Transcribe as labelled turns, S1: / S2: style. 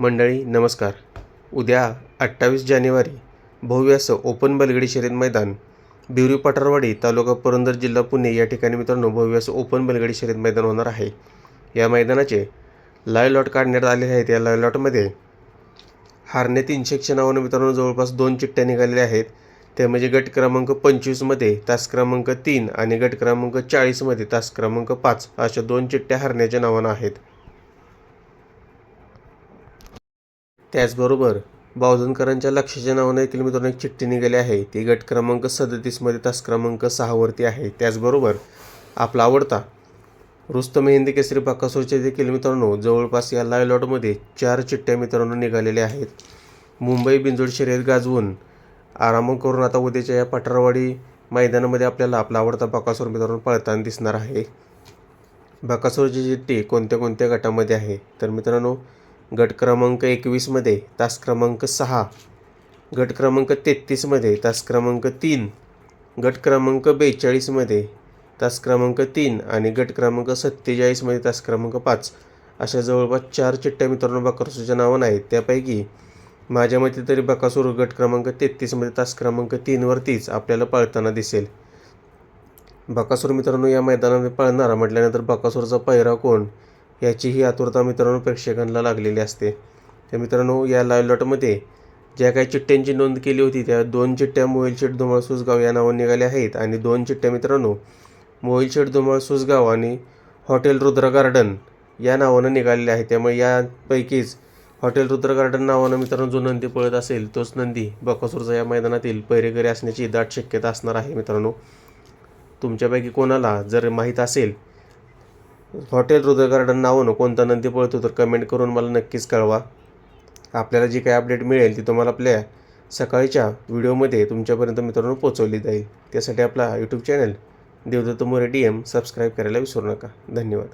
S1: मंडळी नमस्कार. उद्या अठ्ठावीस जानेवारी भव्य असं ओपन बलगडी शर्यत मैदान बिवरी पठारवाडी तालुका पुरंदर जिल्हा पुणे या ठिकाणी मित्रांनो भव्य असं ओपन बलगडी शर्यत मैदान होणार आहे. या मैदानाचे लाईव्ह लॉट काढण्यात आलेले आहेत. या लाईव्ह लॉटमध्ये हारणे तीनशेच्या नावानं मित्रांनो जवळपास दोन चिठ्ठ्या निघालेल्या आहेत. ते म्हणजे गट क्रमांक पंचवीसमध्ये तास क्रमांक तीन आणि गट क्रमांक चाळीसमध्ये तास क्रमांक पाच अशा दोन चिठ्ठ्या हरण्याच्या नावानं आहेत. त्याचबरोबर बावधनकरांच्या लक्षाच्या नावानं देखील मित्रांनो एक चिठ्ठी निघाली आहे. ती गट क्रमांक सदतीसमध्ये तास क्रमांक सहावरती आहे. त्याचबरोबर आपला आवडता रुस्तम हिंदी केसरी बाकासूरचे देखील मित्रांनो जवळपास या लाय लॉटमध्ये चार चिठ्ठ्या मित्रांनो निघालेल्या आहेत. मुंबई बिंजोड शर्यत गाजवून आराम करून आता उद्याच्या या पठारवाडी मैदानामध्ये आपल्याला आपला आवडता बाकासूर मित्रांनो पळताना दिसणार आहे. बकासूरची चिठ्ठी कोणत्या कोणत्या गटामध्ये आहे? तर मित्रांनो गट क्रमांक एकवीसमध्ये तास क्रमांक सहा. गट क्रमांक तेहतीसमध्ये तास क्रमांक तीन. गट क्रमांक बेचाळीसमध्ये तास क्रमांक तीन. आणि गट क्रमांक सत्तेचाळीसमध्ये तास क्रमांक पाच. अशा जवळपास चार चिठ्ठ्या मित्रांनो बकासूरच्या नावानं आहेत. त्यापैकी माझ्या मते तरी बकासूर गट क्रमांक तेहतीसमध्ये तास क्रमांक तीनवरतीच आपल्याला पळताना दिसेल. बकासूर मित्रांनो या मैदानामध्ये पळणारा म्हटल्यानंतर बकासूरचा पहिरा कोण? याचीही आतुरता मित्रांनो प्रेक्षकांना लागलेली असते. तर मित्रांनो या लाईव्ह लॉटमध्ये ज्या काही चिठ्ठ्यांची नोंद केली होती त्या दोन चिठ्ठ्या मोहिलशेठ धुमाळ सुसगाव या नावाने निघाल्या आहेत. आणि दोन चिठ्ठ्या मित्रांनो मोहिलशेठ धुमाळ सुसगाव आणि हॉटेल रुद्र गार्डन या नावानं निघालेल्या आहेत. त्यामुळे यापैकीच हॉटेल रुद्र गार्डन नावानं मित्रांनो जो नंदी पळत असेल तोच नंदी बकासूरचा या मैदानातील पैरेकरी असण्याची दाट शक्यता असणार आहे मित्रांनो. तुमच्यापैकी कोणाला जर माहीत असेल हॉटेल हृदय गार्डन नावानं कोणता नंदी पळतो तर कमेंट करून मला नक्कीच कळवा. आपल्याला जी काही अपडेट मिळेल ती तुम्हाला आपल्या सकाळच्या व्हिडिओमध्ये तुमच्यापर्यंत मित्रांनो पोचवली जाईल. त्यासाठी आपला YouTube channel Devdatt More D M subscribe करायला विसरू नका. धन्यवाद.